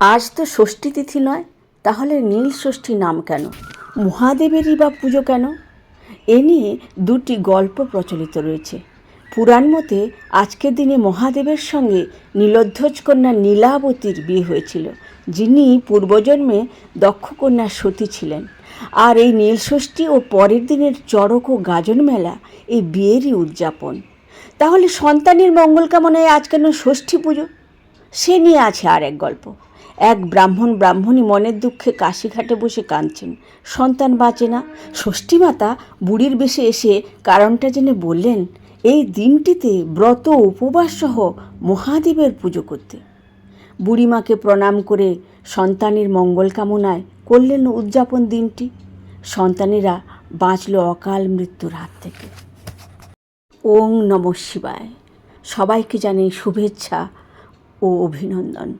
আজ তো ষষ্ঠী তিথি নয়, তাহলে নীল ষষ্ঠী নাম কেন? মহাদেবেরই বা পুজো কেন? এ নিয়ে দুটি গল্প প্রচলিত রয়েছে। পুরাণ মতে আজকের দিনে মহাদেবের সঙ্গে নীলধ্বজ কন্যা নীলাবতীর বিয়ে হয়েছিল, যিনি পূর্বজন্মে দক্ষকন্যা সতী ছিলেন। আর এই নীলষষ্ঠী ও পরের দিনের চড়ক ও গাজন মেলা এই বিয়েরই উদযাপন। তাহলে সন্তানের মঙ্গল কামনায় আজ কেন ষষ্ঠী পুজো? সে নিয়ে আছে আর এক গল্প। এক ব্রাহ্মণ ব্রাহ্মণী মনের দুঃখে কাশিঘাটে বসে কাঁদছেন। সন্তান বাঁচে না। ষষ্ঠী মাতা বুড়ির বেশে এসে কারণটা জেনে বললেন, এই দিনটিতে ব্রত উপবাস সহ মহাদেবের পুজো করতে। বুড়িমাকে প্রণাম করে সন্তানের মঙ্গল কামনায় করলেন উদযাপন দিনটি। সন্তানেরা বাঁচল অকাল মৃত্যুর হাত থেকে। ওং নম শিবায়। সবাইকে জানাই শুভেচ্ছা ও অভিনন্দন।